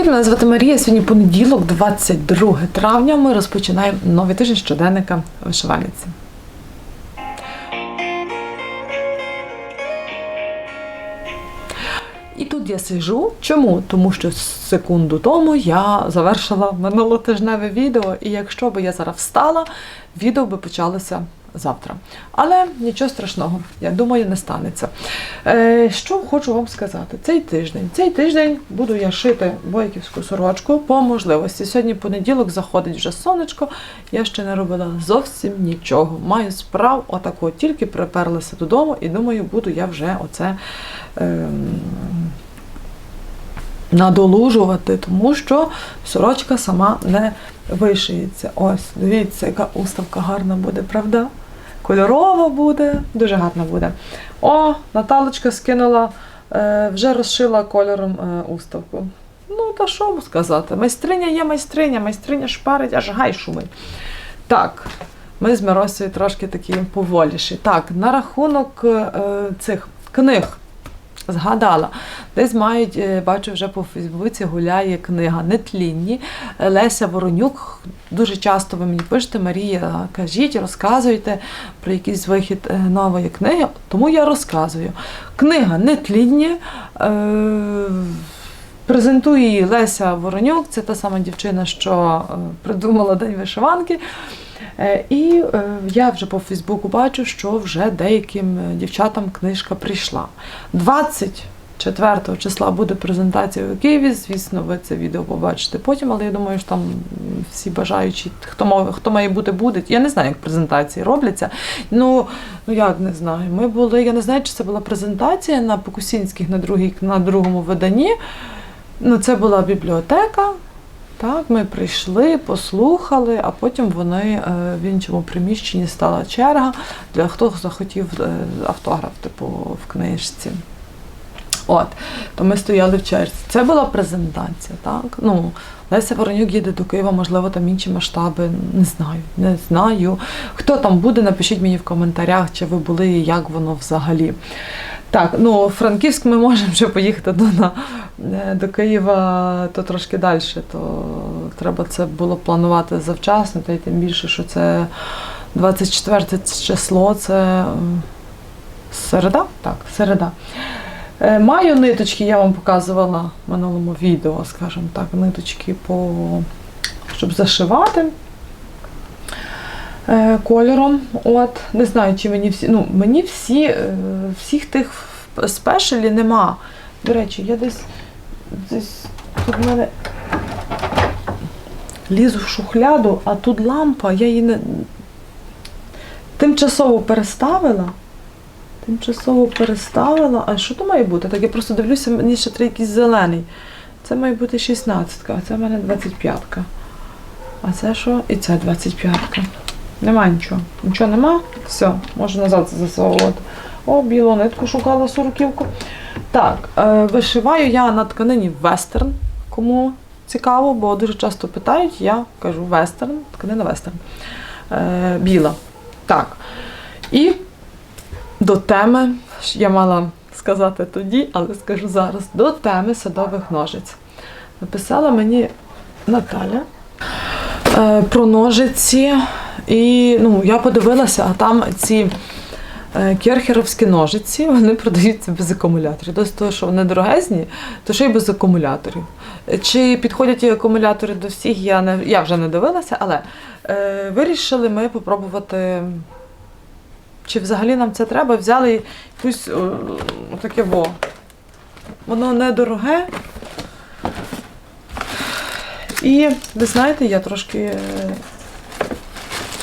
Привіт, мене звати Марія. Сьогодні понеділок, 22 травня. Ми розпочинаємо новий тиждень щоденника вишивальниці. І тут я сижу. Чому? Тому що секунду тому я завершила минулотижневе відео, і якщо би я зараз встала, відео би почалося завтра. Але нічого страшного, я думаю, не станеться. Е, що хочу вам сказати? Цей тиждень. Цей тиждень буду я шити бойківську сорочку по можливості. Сьогодні понеділок заходить вже сонечко. Я ще не робила зовсім нічого. Маю справ, отако, тільки приперлася додому і думаю, буду я вже оце. Ем, надолужувати, тому що сорочка сама не вишиється. Ось, дивіться, яка уставка гарна буде, правда? Кольорова буде, дуже гарна буде. О, Наталочка скинула, е, вже розшила кольором е, уставку. Ну, та що сказати? Майстриня є майстриня, майстриня шпарить, аж гай шумить. Так, ми з Миросою трошки такі поволіші. Так, на рахунок е, цих книг. Згадала, десь мають, е, бачу, вже по Фейсбуці гуляє книга Нетлінні. Леся Воронюк. Дуже часто ви мені пишете, Марія, кажіть, розказуйте про якийсь вихід е, нової книги. Тому я розказую. Книга Нетлінні. Е- Презентує її Леся Воронюк, це та сама дівчина, що е, придумала День вишиванки. Е, І е, я вже по Фейсбуку бачу, що вже деяким е, дівчатам книжка прийшла. 24 числа буде презентація у Києві. Звісно, ви це відео побачите потім, але я думаю, що там всі бажаючі, хто мав, хто має бути, буде. Я не знаю, як презентації робляться. Ну, ну як не знаю. Ми були, я не знаю, чи це була презентація на Покусінських на, другій, на другому виданні. Ну, це була бібліотека. Так, ми прийшли, послухали, а потім вони е, в іншому приміщенні стала черга для хто захотів е, автограф, типу, в книжці. От, то ми стояли в черзі. Це була презентація, так? Ну, Леся Воронюк їде до Києва, можливо, там інші масштаби. Не знаю, не знаю. Хто там буде, напишіть мені в коментарях, чи ви були і як воно взагалі. Так, ну Франківськ ми можемо вже поїхати до, на, е, до Києва, то трошки далі, то треба це було планувати завчасно, та й тим більше, що це 24 число, це середа? Так, середа. Е, Маю ниточки, я вам показувала в минулому відео, скажімо так, ниточки, по, щоб зашивати кольором. От, не знаю, чи мені всі. Ну, мені всі, е, всіх тих спешелі нема. До речі, я десь, десь тут в мене лізу в шухляду, а тут лампа, я її не тимчасово переставила. Тимчасово переставила. А що то має бути? Так я просто дивлюся, мені ще треба якийсь зелений. Це має бути 16, а це в мене 25-ка. А це що? І це 25-ка. Нема нічого. Нічого нема. Все, можу назад засовувати. О, білу нитку шукала сороківку. Так, е, вишиваю я на тканині вестерн. Кому цікаво, бо дуже часто питають, я кажу вестерн, тканина вестерн. Е, біла. Так. І до теми, я мала сказати тоді, але скажу зараз, до теми садових ножиць. Написала мені Наталя е, про ножиці. І ну, я подивилася, а там ці е, керхеровські ножиці, вони продаються без акумуляторів. Тобто, того, що вони дорогезні, то ще й без акумуляторів. Чи підходять акумулятори до всіх, я, не, я вже не дивилася, але е, вирішили ми попробувати. Чи взагалі нам це треба? Взяли якусь о, таке во. Воно недороге. І ви знаєте, я трошки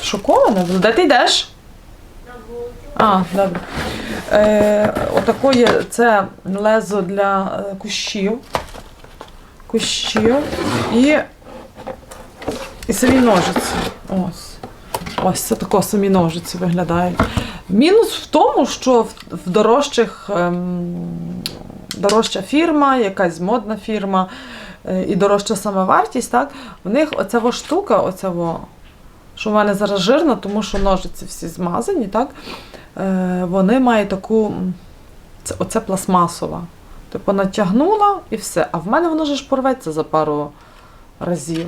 шокована. Де ти йдеш? А, добре. Е, отакої це лезо для е, кущів. Кущів і, і самі ножиці. Ось. Ось це тако самі ножиці виглядають. Мінус в тому, що в, дорожчих ем, дорожча фірма, якась модна фірма е, і дорожча сама вартість, так, в них оця штука, оця що в мене зараз жирно, тому що ножиці всі змазані, так, е, вони мають таку, це, оце пластмасова. Типу натягнула і все. А в мене воно ж порветься за пару разів.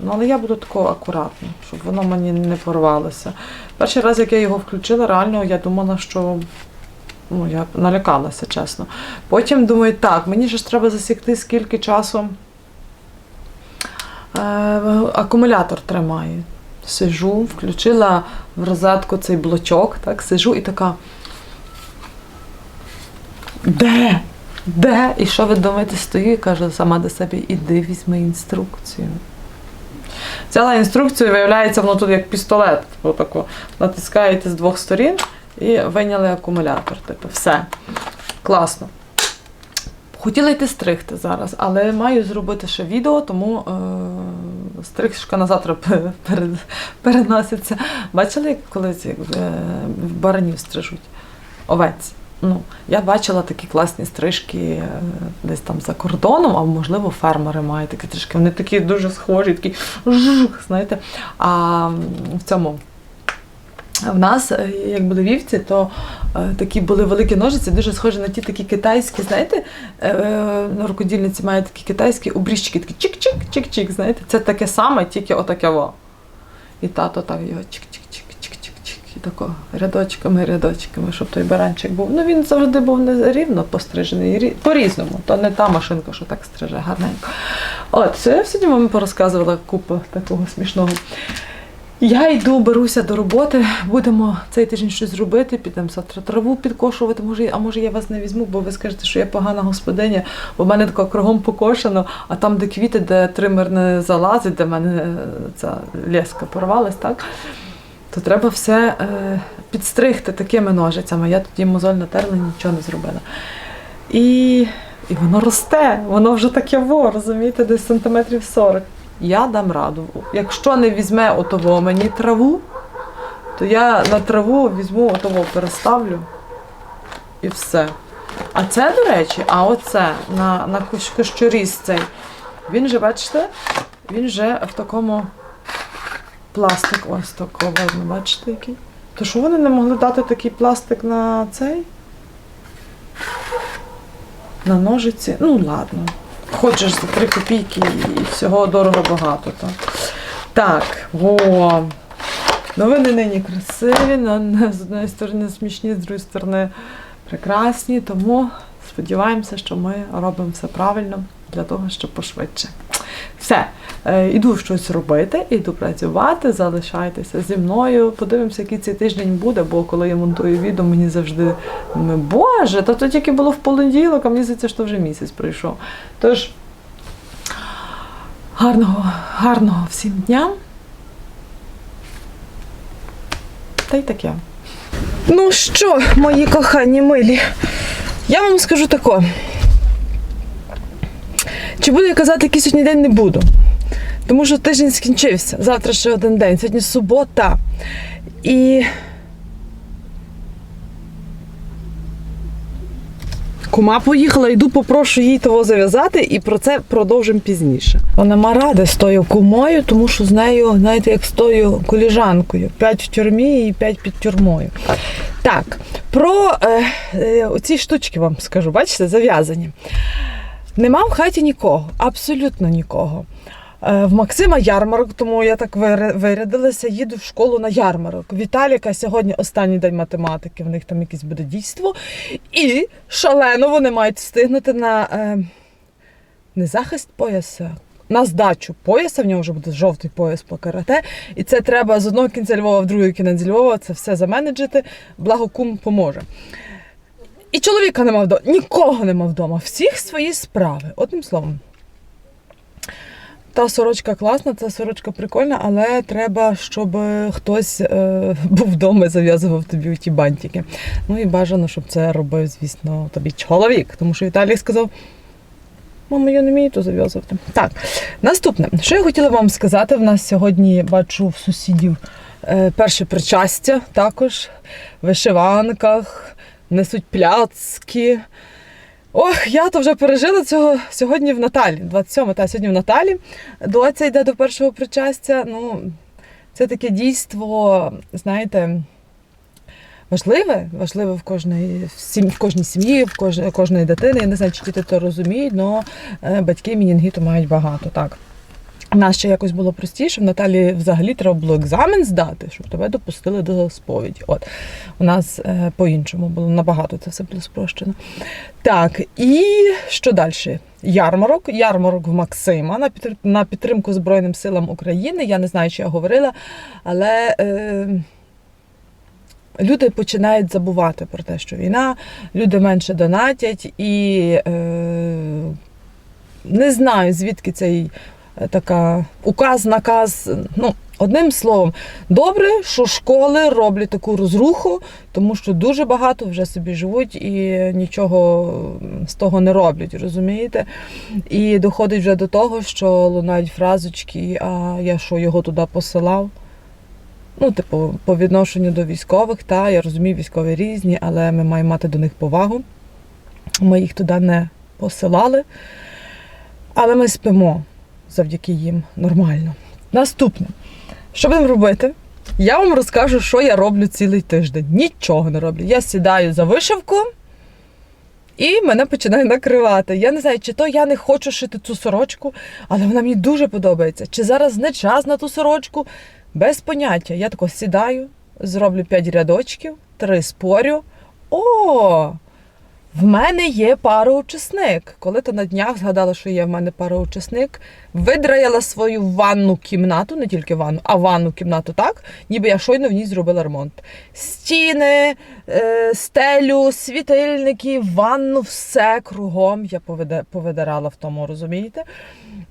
Ну, але я буду тако акуратно, щоб воно мені не порвалося. Перший раз, як я його включила, реально я думала, що ну, я налякалася, чесно. Потім думаю, так, мені ж треба засікти, скільки часу акумулятор тримає. Сижу, включила в розетку цей блочок, так, сижу і така. Де? Де? І що ви думаєте, стою і кажу сама до себе, іди візьми інструкцію. Взяла інструкцію, виявляється, воно тут як пістолет. Отако натискаєте з двох сторін і вийняли акумулятор. Типу, все. Класно. Хотіла йти стригти зараз, але маю зробити ще відео, тому е, стрижка на завтра пе- переноситься. Бачили, як колись е, баранів стрижуть? Овець. Ну, я бачила такі класні стрижки е, десь там за кордоном, а можливо, фермери мають такі стрижки. Вони такі дуже схожі, такі жух, знаєте. А в цьому. В нас, е, як були вівці, то е, такі були великі ножиці, дуже схожі на ті такі китайські, знаєте, е, е, рукодільниці мають такі китайські обріжчики, такі чик-чик, чик-чик, знаєте, це таке саме, тільки отаке во. І тато так його чик-чик-чик-чик-чик-чик. І тако рядочками, рядочками, щоб той баранчик був. Ну він завжди був не рівно пострижений, по-різному. То не та машинка, що так стриже гарненько. От, це я сьогодні вам порозказувала купу такого смішного. Я йду, беруся до роботи, будемо цей тиждень щось робити, підемо завтра траву підкошувати, може, а може я вас не візьму, бо ви скажете, що я погана господиня, бо в мене тако кругом покошено, а там, де квіти, де тример не залазить, де в мене е, ця леска порвалась, так? То треба все е, підстригти такими ножицями. Я тоді мозоль натерла, нічого не зробила. І, і воно росте, воно вже таке во, розумієте, десь сантиметрів 40 я дам раду. Якщо не візьме отого мені траву, то я на траву візьму отого, переставлю і все. А це, до речі, а оце на, на кущоріз цей, він же, бачите, він же в такому пластик, ось такого, бачите, який. То що вони не могли дати такий пластик на цей? На ножиці? Ну, ладно. Хочеш за 3 копійки і всього дорого багато. Так, так во. Новини нині красиві, з однієї сторони смішні, з іншої сторони прекрасні. Тому сподіваємося, що ми робимо все правильно для того, щоб пошвидше. Все, е, іду щось робити, іду працювати, залишайтеся зі мною. Подивимося, який цей тиждень буде, бо коли я монтую відео, мені завжди Боже, та то тільки було в понеділок, а мені здається, що вже місяць пройшов. Тож, гарного, гарного всім дня. Та й таке. Ну що, мої кохані милі, я вам скажу тако. Чи буду я казати, який сьогодні день не буду? Тому що тиждень скінчився. Завтра ще один день. Сьогодні субота. І. Кума поїхала, йду, попрошу їй того зав'язати, і про це продовжимо пізніше. Вона ма ради з тою кумою, тому що з нею, знаєте, як з тою коліжанкою. П'ять в тюрмі і п'ять під тюрмою. Так, про е, е, оці штучки вам скажу, бачите, зав'язані. Нема в хаті нікого, абсолютно нікого. Е, В Максима ярмарок, тому я так вирядилася, їду в школу на ярмарок. Віталіка сьогодні останній день математики, в них там якесь буде дійство. І шалено вони мають встигнути на е, не захист пояса, на здачу пояса. В нього вже буде жовтий пояс по карате. І це треба з одного кінця Львова в другий кінець Львова це все заменеджити. Благо кум поможе. І чоловіка нема вдома, нікого нема вдома. Всіх свої справи. Одним словом. Та сорочка класна, та сорочка прикольна, але треба, щоб хтось е, був вдома і зав'язував тобі ті бантики. Ну і бажано, щоб це робив, звісно, тобі чоловік. Тому що Віталій сказав: мама, я не вмію то зав'язувати. Так, наступне, що я хотіла вам сказати, в нас сьогодні бачу в сусідів е, перше причастя також в вишиванках, несуть пляцки. Ох, я то вже пережила цього сьогодні в Наталі, 27 та сьогодні в Наталі. Доця йде до першого причастя. Ну, це таке дійство, знаєте, важливе, важливе в кожної в кожній сім'ї, в кожної, кожної дитини. Я не знаю, чи діти це розуміють, але батьки мінінгіту мають багато. Так. Нас ще якось було простіше. В Наталі взагалі треба було екзамен здати, щоб тебе допустили до сповіді. От у нас е, по-іншому було набагато це все було спрощено. Так, і що далі? Ярмарок, ярмарок в Максима на підтр- на підтримку Збройним силам України. Я не знаю, чи я говорила, але е, люди починають забувати про те, що війна, люди менше донатять, і е, не знаю, звідки цей така указ, наказ. Ну, одним словом, добре, що школи роблять таку розруху, тому що дуже багато вже собі живуть і нічого з того не роблять, розумієте? І доходить вже до того, що лунають фразочки, а я що його туди посилав. Ну, типу, по відношенню до військових, та я розумію, військові різні, але ми маємо мати до них повагу. Ми їх туди не посилали, але ми спимо завдяки їм нормально. Наступне, що будемо робити? Я вам розкажу, що я роблю цілий тиждень. Нічого не роблю. Я сідаю за вишивку і мене починає накривати. Я не знаю, чи то я не хочу шити цю сорочку, але вона мені дуже подобається. Чи зараз не час на ту сорочку? Без поняття. Я тако сідаю, зроблю 5 рядочків, три спорю. О! В мене є пароучасник. Коли то на днях згадала, що є в мене пароучасник, видраяла свою ванну кімнату, не тільки ванну, а ванну кімнату так, ніби я щойно в ній зробила ремонт. Стіни, е, стелю, світильники, ванну, все кругом я повидирала в тому, розумієте?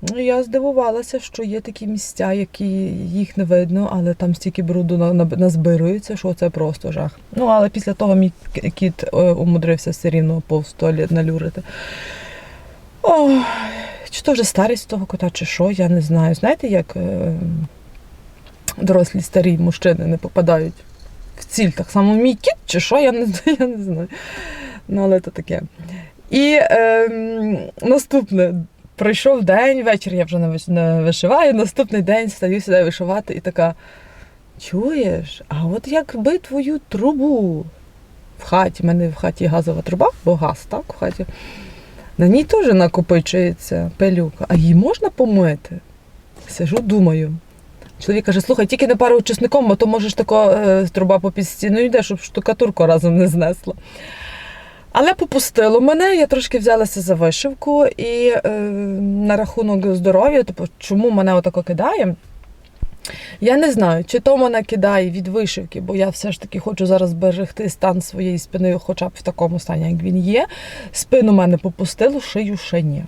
Ну, Я здивувалася, що є такі місця, які їх не видно, але там стільки бруду на- на- назбирується, що це просто жах. Ну, але після того мій кіт е, умудрився все рівно повз туалет налюрити. Ой, чи то вже старість того кота, чи що, я не знаю. Знаєте, як е, дорослі старі мужчини не попадають в ціль. Так само мій кіт, чи що, я не, я не знаю. Ну, але то таке. І е, наступне. Пройшов день, вечір я вже не вишиваю. Наступний день стаю сюди вишивати і така. Чуєш, а от якби твою трубу в хаті, в мене в хаті газова труба, бо газ, так, в хаті. На ній теж накопичується пилюка, а її можна помити? Сижу, думаю. Чоловік каже, слухай, тільки не пару чесником, бо то можеш тако е, труба попід стіною йде, щоб штукатурку разом не знесла. Але попустило мене, я трошки взялася за вишивку і е, на рахунок здоров'я, типу, чому мене отако кидає. Я не знаю, чи то мене кидає від вишивки, бо я все ж таки хочу зараз зберегти стан своєї спини, хоча б в такому стані, як він є. Спину мене попустило, шию ще ні.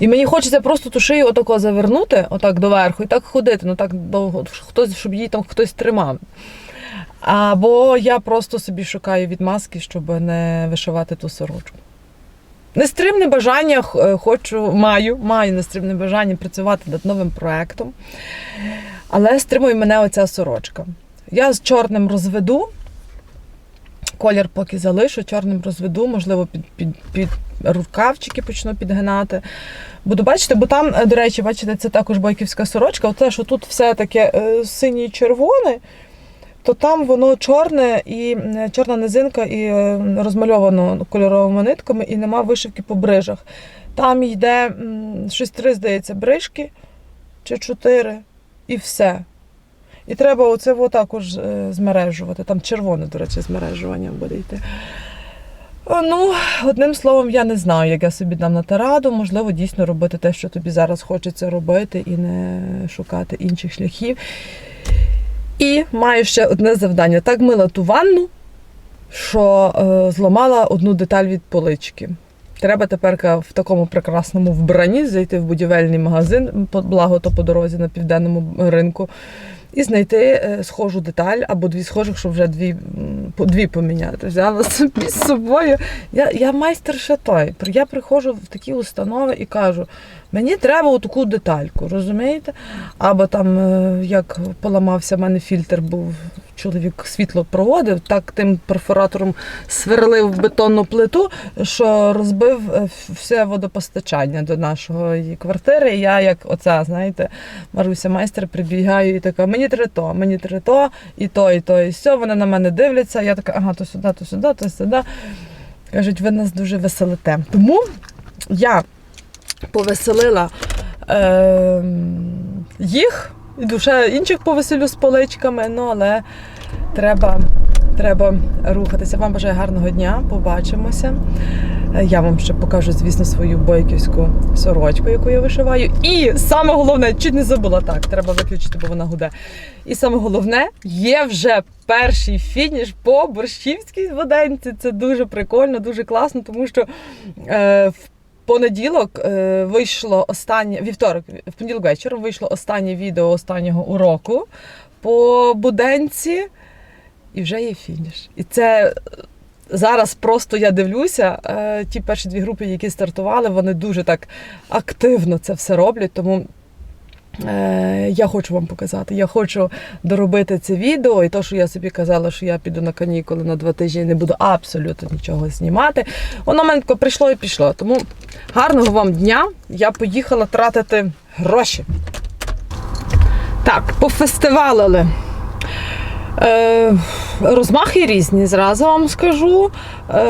І мені хочеться просто ту шию отако завернути, отак доверху, і так ходити, ну так довго, хтось, щоб її там хтось тримав. Або я просто собі шукаю відмазки, щоб не вишивати ту сорочку. Нестримне бажання хочу, маю, маю нестримне бажання працювати над новим проектом. Але стримує мене оця сорочка. Я з чорним розведу, колір поки залишу, чорним розведу, можливо, під, під, під рукавчики почну підгинати. Буду бачити, бо там, е, до речі, бачите, це також бойківська сорочка. Оце, що тут все таке е, синє червоне, то там воно чорне і чорна низинка і е, розмальовано кольоровими нитками, і нема вишивки по брижах. Там йде щось три, здається, брижки чи чотири, і все. І треба оце також е, змережувати. Там червоне, до речі, змережування буде йти. Е, Ну, одним словом, я не знаю, як я собі дам на раду. Можливо, дійсно робити те, що тобі зараз хочеться робити, і не шукати інших шляхів. І маю ще одне завдання. Так мила ту ванну, що е, зламала одну деталь від полички. Треба тепер в такому прекрасному вбранні зайти в будівельний магазин, благо то по дорозі на південному ринку, і знайти е, схожу деталь або дві схожих, щоб вже дві, дві поміняти. Взяла собі з собою. Я, я майстер той. Я приходжу в такі установи і кажу: мені треба таку детальку, розумієте? Або там, е, як поламався в мене фільтр був чоловік світло проводив, так тим перфоратором сверлив бетонну плиту, що розбив е, все водопостачання до нашої квартири. І я, як оця, знаєте, Маруся майстер, прибігаю і така, мені треба то, мені треба то, і то, і то, і все. Вони на мене дивляться. Я така, ага, то сюди, то сюди, то сюди. Кажуть, ви нас дуже веселите. Тому я повеселила е, їх, і душе інших повеселю з поличками, ну але треба, треба рухатися. Вам бажаю гарного дня, побачимося. Е, Я вам ще покажу, звісно, свою бойківську сорочку, яку я вишиваю. І саме головне, чуть не забула так, треба виключити, бо вона гуде. І саме головне, є вже перший фініш по борщівській воденці. Це дуже прикольно, дуже класно, тому що е, в понеділок е, вийшло останнє вівторок, в понеділок вечором вийшло останнє відео останнього уроку по буденці, і вже є фініш. І це зараз просто я дивлюся. Е, ті перші дві групи, які стартували, вони дуже так активно це все роблять. Тому Е, я хочу вам показати. Я хочу доробити це відео, і то, що я собі казала, що я піду на канікули на два тижні не буду абсолютно нічого знімати. Воно мене прийшло і пішло. Тому гарного вам дня. Я поїхала тратити гроші. Так, пофестивалили. Е, розмахи різні, зразу вам скажу. Е,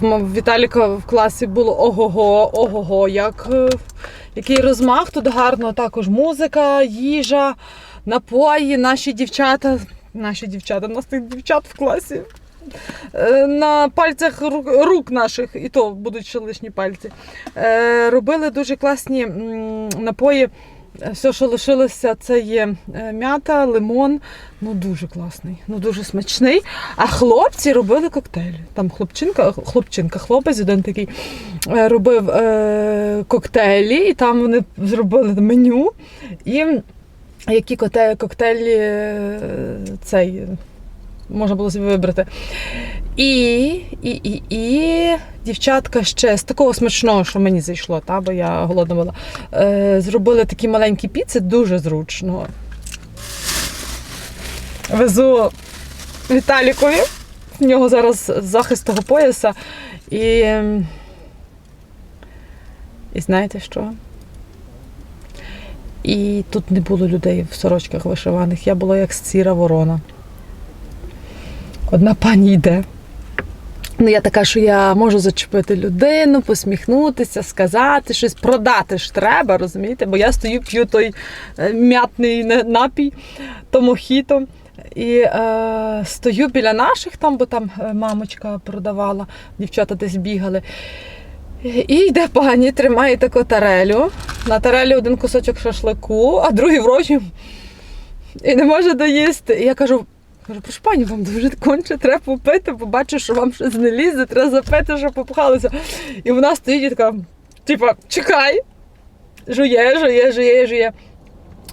в Віталіка в класі було ого-го, ого-го, як, е, який розмах. Тут гарно також музика, їжа, напої, наші дівчата. Наші дівчата, у нас тих дівчат в класі. На пальцях ру- рук наших, і то будуть ще лишні пальці. Робили дуже класні напої. Все, що лишилося, це є е, м'ята, лимон. Ну дуже класний, ну дуже смачний. А хлопці робили коктейлі. Там хлопчинка, хлопчинка, хлопець один такий е, робив е, коктейлі, і там вони зробили меню. І які коктейлі е, цей можна було собі вибрати. І, і, і, і дівчатка ще з такого смачного, що мені зайшло, та, бо я голодна була. Е, зробили такі маленькі піци, дуже зручно. Везу Віталікові. В нього зараз захист того пояса. І, і знаєте що? І тут не було людей в сорочках вишиваних. Я була як сіра ворона. Одна пані йде. Ну, я така, що я можу зачепити людину, посміхнутися, сказати щось, продати ж треба, розумієте? Бо я стою, п'ю той е, м'ятний напій, то мохіто. І е, стою біля наших там, бо там е, мамочка продавала, дівчата десь бігали. І йде пані, тримає таку тарелю. На тарелі один кусочок шашлику, а другий в роті і не може доїсти. І я кажу, кажу, прошу пані, вам дуже конче треба попити, бо що вам щось не лізе, треба запити, щоб попхалося. І вона стоїть і така, типа, чекай, жує, жує, жує, жує.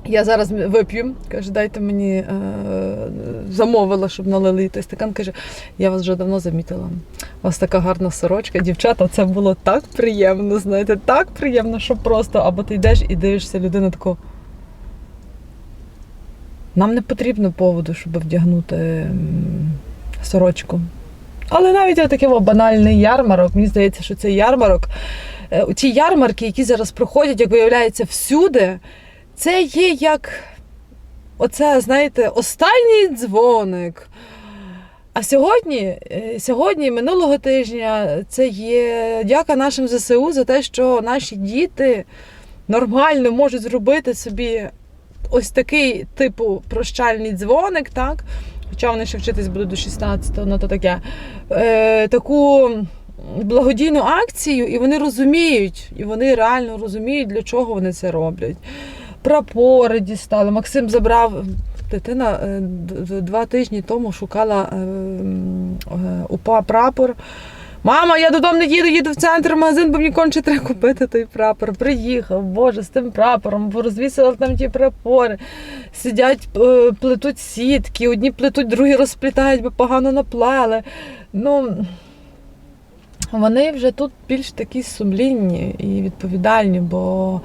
Я зараз вип'ю. Каже, дайте мені е, замовила, щоб налили той стакан. Каже, я вас вже давно замітила. У вас така гарна сорочка. Дівчата, це було так приємно, знаєте, так приємно, що просто або ти йдеш і дивишся людину таку. Нам не потрібно поводу, щоб вдягнути сорочку. Але навіть отакий банальний ярмарок, мені здається, що цей ярмарок, е, ті ярмарки, які зараз проходять, як виявляється, всюди, це є як оце, знаєте, останній дзвоник. А сьогодні, е, сьогодні, минулого тижня, це є дяка нашим ЗСУ за те, що наші діти нормально можуть зробити собі ось такий, типу, прощальний дзвоник, так? Хоча вони ще вчитись будуть до 16-го, ну то таке. Е, таку благодійну акцію, і вони розуміють, і вони реально розуміють, для чого вони це роблять. Прапори дістали. Максим забрав. Дитина е, два тижні тому шукала е, е, УПА прапор. Мама, я додому не їду, їду в центр, в магазин, бо мені конче треба купити той прапор. Приїхав, боже, з тим прапором, бо розвісили там ті прапори. Сидять, е, плетуть сітки, одні плетуть, другі розплітають, бо погано наплели. Ну, Вони вже тут більш такі сумлінні і відповідальні, бо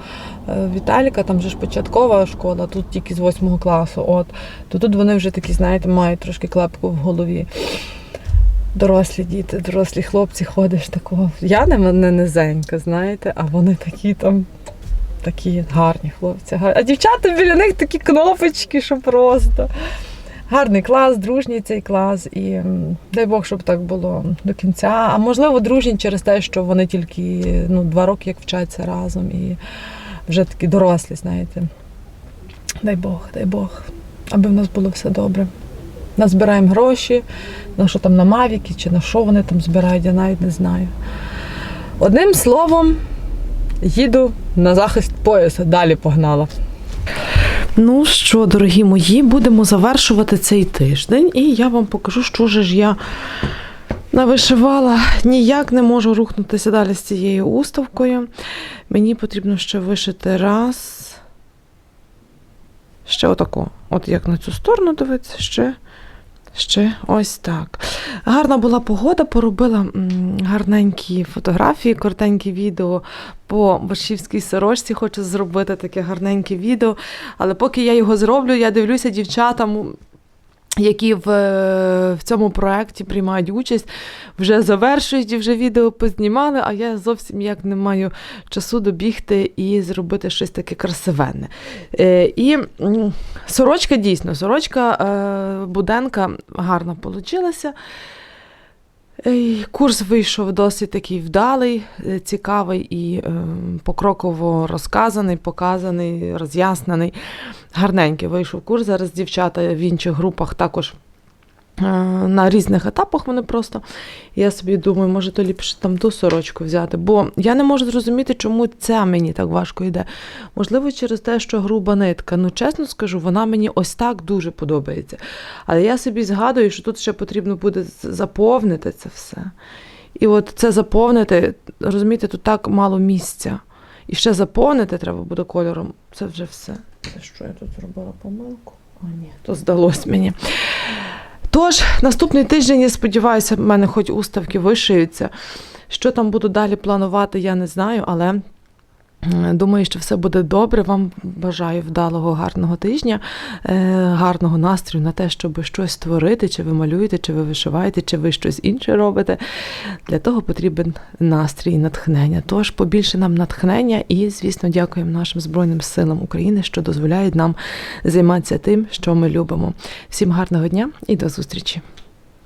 е, Віталіка там же ж початкова школа, тут тільки з 8 класу. От то тут вони вже такі, знаєте, мають трошки клепку в голові. Дорослі діти, дорослі хлопці ходиш такого. Я не мене низенька, знаєте, а вони такі там. Такі гарні хлопці. А дівчата біля них такі кнопочки, що просто. Гарний клас, дружній цей клас. І дай Бог, щоб так було до кінця. А можливо, дружні через те, що вони тільки ну, два роки як вчаться разом і вже такі дорослі, знаєте. Дай Бог, дай Бог, аби в нас було все добре. Назбираємо гроші, на що там на Мавіки чи на що вони там збирають, я навіть не знаю. Одним словом, їду на захист пояса, далі погнала. Ну що, дорогі мої, будемо завершувати цей тиждень, і я вам покажу, що же ж я навишивала. Ніяк не можу рухнутися далі з цією уставкою. Мені потрібно ще вишити раз. Ще отако. От як на цю сторону дивитися, ще. Ще ось так. Гарна була погода, поробила гарненькі фотографії, коротенькі відео по борщівській сорочці. Хочу зробити таке гарненьке відео. Але поки я його зроблю, я дивлюся дівчатам, які в, е, в цьому проєкті приймають участь, вже завершують і вже відео познімали, а я зовсім як не маю часу добігти і зробити щось таке красивенне. Е, і сорочка дійсно, сорочка е, Буденка гарно вийшла. Курс вийшов досить такий вдалий, е, цікавий і е, покроково розказаний, показаний, роз'яснений. Гарненький вийшов курс. Зараз дівчата в інших групах також на різних етапах вони просто. Я собі думаю, може, то ліпше там ту сорочку взяти. Бо я не можу зрозуміти, чому ця мені так важко йде. Можливо, через те, що груба нитка. Ну, чесно скажу, вона мені ось так дуже подобається. Але я собі згадую, що тут ще потрібно буде заповнити це все. І от це заповнити, розумієте, тут так мало місця. І ще заповнити треба буде кольором. Це вже все. Це що я тут зробила помилку? О, ні, то здалось мені. Тож, наступний тиждень, я сподіваюся, в мене хоч уставки вишиються. Що там буду далі планувати, я не знаю, але думаю, що все буде добре. Вам бажаю вдалого, гарного тижня, е, гарного настрою на те, щоб щось створити, чи ви малюєте, чи ви вишиваєте, чи ви щось інше робите. Для того потрібен настрій і натхнення. Тож побільше нам натхнення і, звісно, дякуємо нашим Збройним силам України, що дозволяють нам займатися тим, що ми любимо. Всім гарного дня і до зустрічі!